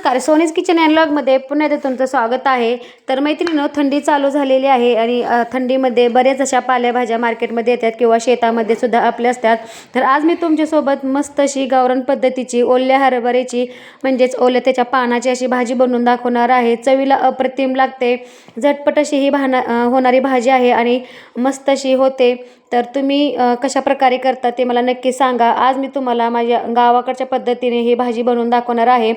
नमस्कार सोनीज kitchen and लॉगमध्ये पुन्हा एकदा तुमचं स्वागत आहे. तर मैत्रिणीनं थंडी चालू झालेली आहे आणि थंडीमध्ये बऱ्याच अशा पालेभाज्या मार्केटमध्ये येतात किंवा शेतामध्ये सुद्धा आपल्या असतात. तर आज मी तुमच्यासोबत मस्त अशी गावरण पद्धतीची ओल्या हरभऱ्याची म्हणजेच ओल्या त्याच्या पानाची अशी भाजी बनवून दाखवणार आहे. चवीला अप्रतिम लागते. झटपट अशी ही भाना होणारी भाजी आहे आणि मस्त अशी होते. तर तुम्ही कशा प्रकारे करता ते मला नक्की सांगा. आज मी तुम्हाला माझ्या गावाकडच्या पद्धतीने ही भाजी बनवून दाखवणार आहे.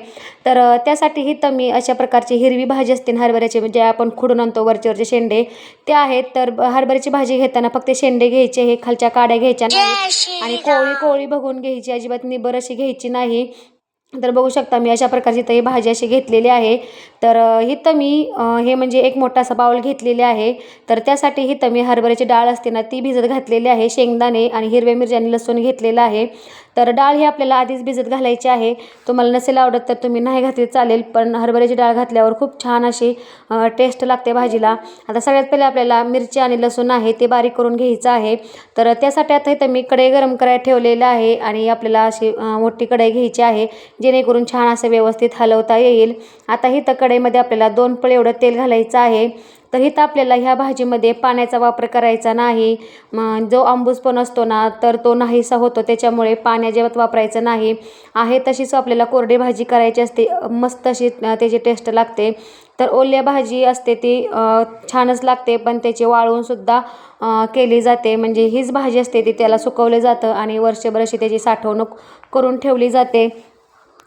तर त्यासाठी ही तर मी अशा प्रकारची हिरवी भाजी असते हरभऱ्याची म्हणजे आपण खुडून आणतो वरचे वरचे शेंडे ते आहेत. तर हरभऱ्याची भाजी घेताना फक्त शेंडे घ्यायचे हे खालच्या काड्या घ्यायच्या नाही आणि कोळी कोळी बघून घ्यायची अजिबात निबर अशी घ्यायची नाही. तर बघू शकता मी अशा प्रकारची तर ही भाजी अशी घेतलेली आहे. तर अ, मी हे म्हणजे एक मोठासा बाउल घेतलेले आहे. तर त्यासाठी ही मी हरभऱ्याची डाळ असते ना ती भिजत घातलेली आहे. शेंगदाणे आणि हिरव्या मिरची आणि लसूण घेतलेलं आहे. तर डाळ ही आपल्याला आधीच भिजत घालायची आहे. तुम्हाला नसेल आवडत तर तुम्ही नाही घातली चालेल पण हरभऱ्याची डाळ घातल्यावर खूप छान अशी टेस्ट लागते भाजीला. आता सगळ्यात पहिले आपल्याला मिरची आणि लसूण आहे ते बारीक करून घ्यायचं आहे. तर त्यासाठी आता इथं मी कढई गरम करायला ठेवलेलं आहे आणि आपल्याला अशी मोठी कढई घ्यायची आहे जेणेकरून छान असं व्यवस्थित हलवता येईल. आता ही तर कढईमध्ये आपल्याला दोन पळे एवढं तेल घालायचं आहे. तर इथं आपल्याला ह्या भाजीमध्ये पाण्याचा वापर करायचा नाही. जो आंबूसपण असतो ना तर तो नाहीसा होतो. त्याच्यामुळे पाणी अजिबात वापरायचं नाही. आहे तशीच आपल्याला कोरडी भाजी करायची असते. मस्त अशी त्याची टेस्ट लागते. तर ओल्या भाजी असते ती छानच लागते. पण त्याची वाळवूनसुद्धा केली जाते. म्हणजे हीच भाजी असते ती त्याला सुकवलं जातं आणि वर्षभर अशी त्याची साठवणूक करून ठेवली जाते.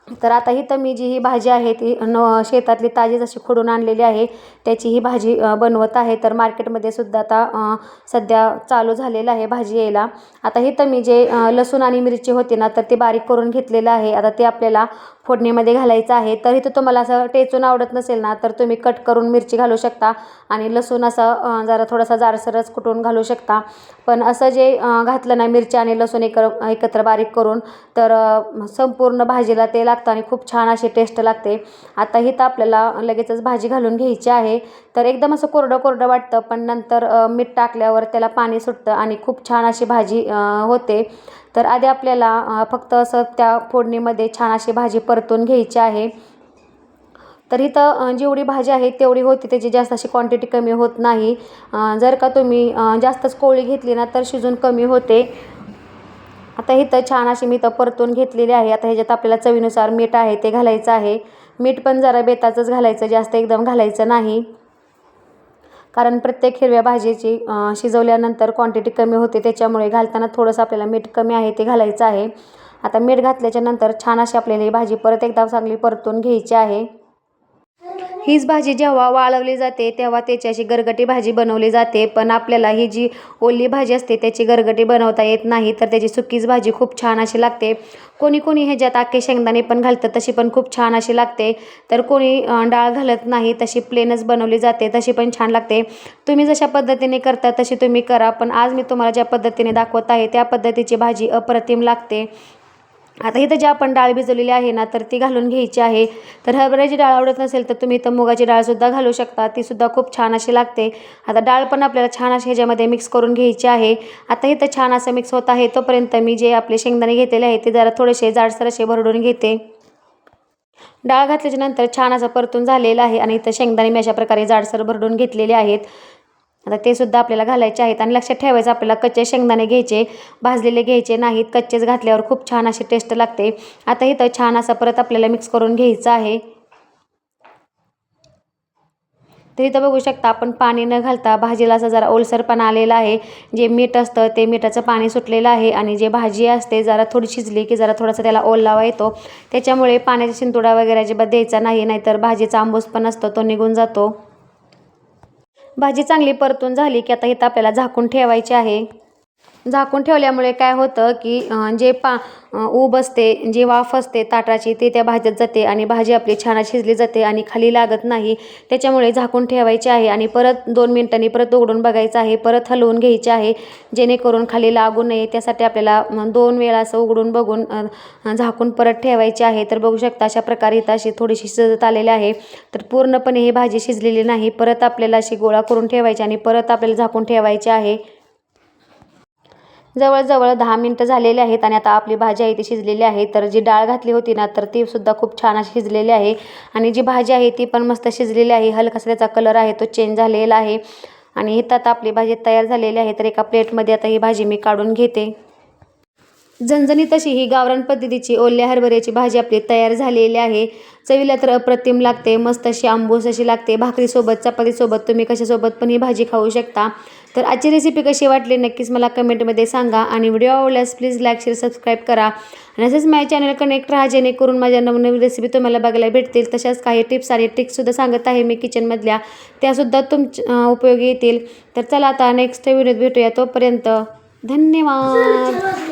तर आता ही तर मी जी ही भाजी आहे ती न शेतातली ताजी जशी खोडून आणलेली आहे त्याची ही भाजी बनवत आहे. तर मार्केटमध्ये सुद्धा आता सध्या चालू झालेलं आहे भाजी यायला. आता ही तर मी जे लसूण आणि मिरची होती ना तर ते बारीक करून घेतलेलं आहे. आता ते आपल्याला फोडणीमध्ये घालायचं आहे. तर इथं तुम्हाला असं टेचून आवडत नसेल ना तर तुम्ही कट करून मिरची घालू शकता आणि लसूण असं जरा थोडासा जारसरच कुटून घालू शकता. पण असं जे घातलं ना मिरची आणि लसूण एक एकत्र बारीक करून तर संपूर्ण भाजीला ते लागतं आणि खूप छान अशी टेस्ट लागते. आता ही तर आपल्याला लगेचच भाजी घालून घ्यायची आहे. तर एकदम असं कोरडं कोरडं वाटतं पण नंतर मीठ टाकल्यावर त्याला पाणी सुटतं आणि खूप छान अशी भाजी होते. तर आधी आपल्याला फक्त असं त्या फोडणीमध्ये छान अशी भाजी परतून घ्यायची आहे. तर इथं जेवढी भाजी आहे तेवढी होती त्याची जास्त अशी क्वांटिटी कमी होत नाही. जर का तुम्ही जास्तच कोळी घेतली ना तर शिजून कमी होते. आता इथं छान अशी मी इथं परतून घेतलेली आहे. आता ह्याच्यात आपल्याला चवीनुसार मीठ आहे ते घालायचं आहे. मीठ पण जरा बेताचंच घालायचं जास्त एकदम घालायचं नाही. कारण प्रत्येक हिरव्या भाजीची शिजवल्यानंतर क्वांटिटी कमी होते त्याच्यामुळे घालताना थोडंसं आपल्याला मीठ कमी आहे ते घालायचं आहे. आता मीठ घातल्याच्या नंतर छान अशी आपल्याला ही भाजी परत एकदा चांगली परतून घ्यायची आहे. हीच भाजी जेव्हा वाळवली जाते तेव्हा त्याची गरगटी भाजी बनवली जाते. पण आपल्याला ही जी ओली भाजी असते त्याची गरगटी बनवता येत नाही तर त्याची सुकीच भाजी खूप छान अशी लागते. कोणी कोणी ह्याच्यात आखे शेंगदाणे पण घालतं तशी पण खूप छान अशी लागते. तर कोणी डाळ घालत नाही तशी प्लेनच बनवली जाते तशी पण छान लागते. तुम्ही जशा पद्धतीने करता तशी तुम्ही करा. पण आज मी तुम्हाला ज्या पद्धतीने दाखवत आहे त्या पद्धतीची भाजी अप्रतिम लागते. आता इथं जी आपण डाळ भिजवलेली आहे ना तर ती घालून घ्यायची आहे. तर हरभऱ्याची डाळ आवडत नसेल तर तुम्ही इथं मुगाची डाळसुद्धा घालू शकता. तीसुद्धा खूप छान अशी लागते. आता डाळ पण आपल्याला छान अशी ह्याच्यामध्ये मिक्स करून घ्यायची आहे. आता इथं छान असं मिक्स होत आहे तोपर्यंत मी जे आपले शेंगदाणे घेतलेले आहे ते जरा थोडेसे जाडसर असे भरडून घेते. डाळ घातल्याच्या नंतर छान असं परतून झालेलं आहे आणि इथं शेंगदाणे मी अशा प्रकारे जाडसर भरडून घेतलेले आहेत. आता ते सुद्धा आपल्याला घालायचे आहेत आणि लक्षात ठेवायचं आपल्याला कच्चे शेंगदाणे घ्यायचे भाजलेले घ्यायचे नाहीत कच्चेच घातल्यावर खूप छान अशी टेस्ट लागते. आता इथं छान असं परत आपल्याला मिक्स करून घ्यायचं आहे. तर इथं बघू शकता आपण पाणी न घालता भाजीला असं जरा ओलसरपणा आलेला आहे. जे मीठ असतं ते मिठाचं पाणी सुटलेलं आहे आणि जे भाजी असते जरा थोडी शिजली की जरा थोडासा त्याला ओलावा येतो. त्याच्यामुळे पाण्याचा शिंतोडा वगैरे अजिबात द्यायचा नाही नाहीतर भाजीचा आंबूस पण असतो तो निघून जातो. भाजी चांगली परतून झाली की आता इथं आपल्याला झाकून ठेवायची आहे. झाकून ठेवल्यामुळे काय होतं की जे पा ऊब असते जी वाफ असते ताटाची ते त्या भाज्यात जाते आणि भाजी आपली छान शिजली जाते आणि खाली लागत नाही. त्याच्यामुळे झाकून ठेवायची आहे आणि परत दोन मिनटांनी परत उघडून बघायचं आहे परत हलवून घ्यायचे आहे जेणेकरून खाली लागू नये. त्यासाठी आपल्याला दोन वेळा असं उघडून बघून झाकून परत ठेवायचे आहे. तर बघू शकता अशा प्रकारे इथं अशी थोडीशी शिजत आलेली आहे. तर पूर्णपणे ही भाजी शिजलेली नाही. परत आपल्याला अशी गोळा करून ठेवायची आणि परत आपल्याला झाकून ठेवायची आहे. जवळजवळ दहा मिनटं झालेले आहेत आणि आता आपली भाजी आहे ती शिजलेली आहे. तर जी डाळ घातली होती ना तर ती सुद्धा खूप छान अशी शिजलेली आहे. आणि जी भाजी आहे ती पण मस्त शिजलेली आहे. हलकासा त्याचा कलर आहे तो चेंज झालेला आहे. आणि इथं आता आपली भाजी तयार झालेली आहे. तर एका प्लेटमध्ये आता ही भाजी मी काढून घेते. झणझणीत अशी ही गावरान पद्धतीची ओल्या हरभऱ्याची भाजी आपली तयार झालेली आहे. चवीला तर अप्रतिम लागते मस्त अशी आंबूस अशी लागते भाकरीसोबत चपातीसोबत तुम्ही कशासोबत पण ही भाजी खाऊ शकता. तर आजची रेसिपी कशी वाटली नक्कीच मला कमेंटमध्ये सांगा आणि व्हिडिओ आवडल्यास प्लीज लाईक शेअर सबस्क्राईब करा. आणि असेच माझ्या चॅनल कनेक्ट राहा जेणेकरून माझ्या नवनवीन रेसिपी तुम्हाला बघायला भेटतील. तशाच काही टिप्स आणि ट्रिक्ससुद्धा सांगत आहे मी किचनमधल्या त्यासुद्धा तुमच्या उपयोगी येतील. तर चला आता नेक्स्ट व्हिडिओत भेटूया. तोपर्यंत धन्यवाद.